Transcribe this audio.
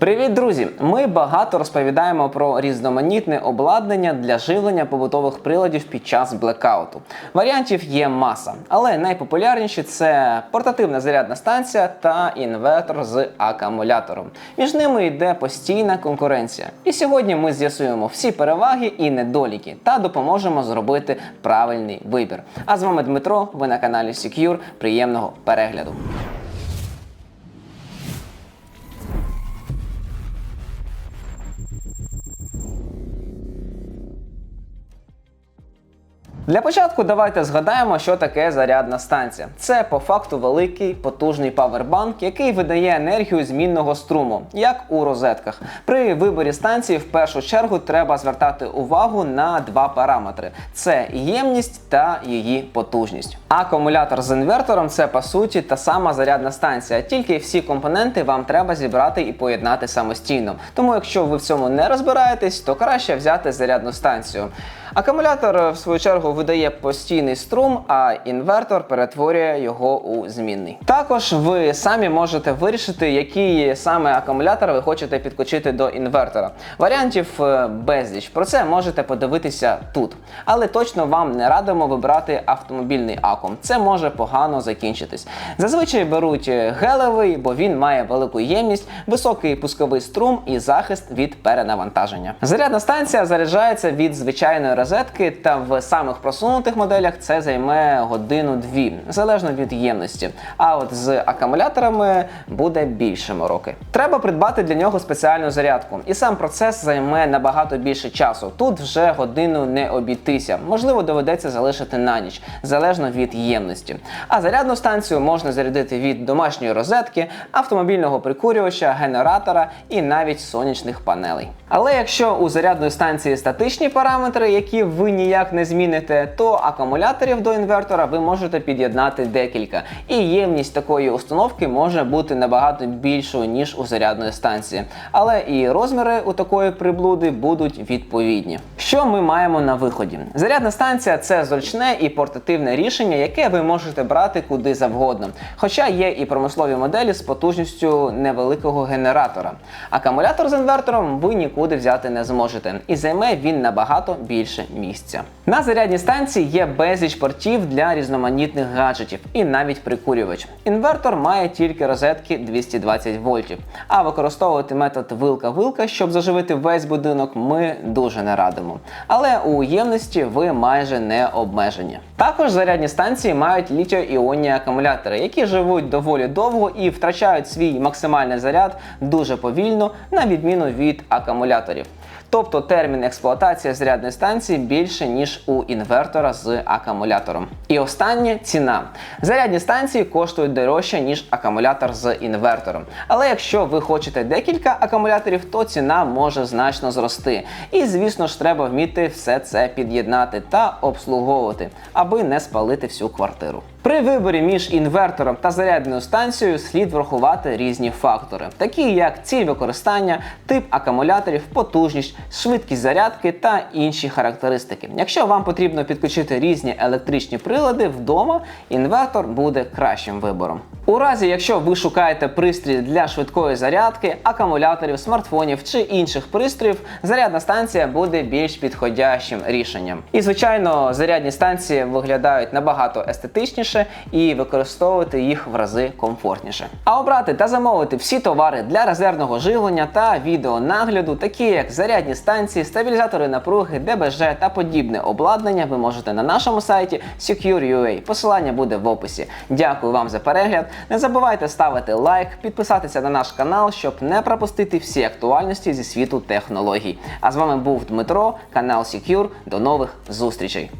Привіт, друзі! Ми багато розповідаємо про різноманітне обладнання для живлення побутових приладів під час блекауту. Варіантів є маса, але найпопулярніші це портативна зарядна станція та інвертор з акумулятором. Між ними йде постійна конкуренція. І сьогодні ми з'ясуємо всі переваги і недоліки та допоможемо зробити правильний вибір. А з вами Дмитро. Ви на каналі Secure. Приємного перегляду. Для початку давайте згадаємо, що таке зарядна станція. Це по факту великий потужний павербанк, який видає енергію змінного струму, як у розетках. При виборі станції в першу чергу треба звертати увагу на два параметри: це ємність та її потужність. Акумулятор з інвертором це по суті та сама зарядна станція, тільки всі компоненти вам треба зібрати і поєднати самостійно. Тому, якщо ви в цьому не розбираєтесь, то краще взяти зарядну станцію. Акумулятор, в свою чергу, видає постійний струм, а інвертор перетворює його у змінний. Також ви самі можете вирішити, який саме акумулятор ви хочете підключити до інвертора. Варіантів е, безліч. Про це можете подивитися тут. Але точно вам не радимо вибирати автомобільний акум. Це може погано закінчитись. Зазвичай беруть е, гелевий, бо він має велику ємність, високий пусковий струм і захист від перенавантаження. Зарядна станція заряджається від звичайної розетки, та в самих просунутих моделях це займе годину-дві, залежно від ємності. А от з акумуляторами буде більше мороки. Треба придбати для нього спеціальну зарядку, і сам процес займе набагато більше часу. Тут вже годину не обійтися. Можливо, доведеться залишити на ніч, залежно від ємності. А зарядну станцію можна зарядити від домашньої розетки, автомобільного прикурювача, генератора і навіть сонячних панелей. Але якщо у зарядної станції статичні параметри, які ви ніяк не зміните, то акумуляторів до інвертора ви можете під'єднати декілька. І ємність такої установки може бути набагато більшою, ніж у зарядної станції. Але і розміри у такої приблуди будуть відповідні. Що ми маємо на виході? Зарядна станція це зручне і портативне рішення, яке ви можете брати куди завгодно. Хоча є і промислові моделі з потужністю невеликого генератора. Акумулятор з інвертором ви нікуди взяти не зможете, і займе він набагато більше місця. На зарядній станції є безліч портів для різноманітних гаджетів і навіть прикурювач. Інвертор має тільки розетки 220 вольтів, а використовувати метод вилка-вилка, щоб заживити весь будинок, ми дуже не радимо. Але у ємності ви майже не обмежені. Також зарядні станції мають літіо-іонні акумулятори, які живуть доволі довго і втрачають свій максимальний заряд дуже повільно, на відміну від акумуляторів. Тобто термін експлуатації зарядної станції більше, ніж у інвертора з акумулятором. І останнє ціна. Зарядні станції коштують дорожче, ніж акумулятор з інвертором. Але якщо ви хочете декілька акумуляторів, то ціна може значно зрости. І, звісно ж, треба вміти все це під'єднати та обслуговувати, аби не спалити всю квартиру. При виборі між інвертором та зарядною станцією слід врахувати різні фактори, такі як ціль використання, тип акумуляторів, потужність, швидкість зарядки та інші характеристики. Якщо вам потрібно підключити різні електричні прилади вдома, інвертор буде кращим вибором. У разі, якщо ви шукаєте пристрій для швидкої зарядки, акумуляторів, смартфонів чи інших пристроїв, зарядна станція буде більш підходящим рішенням. І звичайно, зарядні станції виглядають набагато естетичніше і використовувати їх в рази комфортніше. А обрати та замовити всі товари для резервного живлення та відеонагляду, такі як зарядні станції, стабілізатори напруги, ДБЖ та подібне обладнання, ви можете на нашому сайті Secure.ua. Посилання буде в описі. Дякую вам за перегляд. Не забувайте ставити лайк, підписатися на наш канал, щоб не пропустити всі актуальності зі світу технологій. А з вами був Дмитро, канал Secure. До нових зустрічей.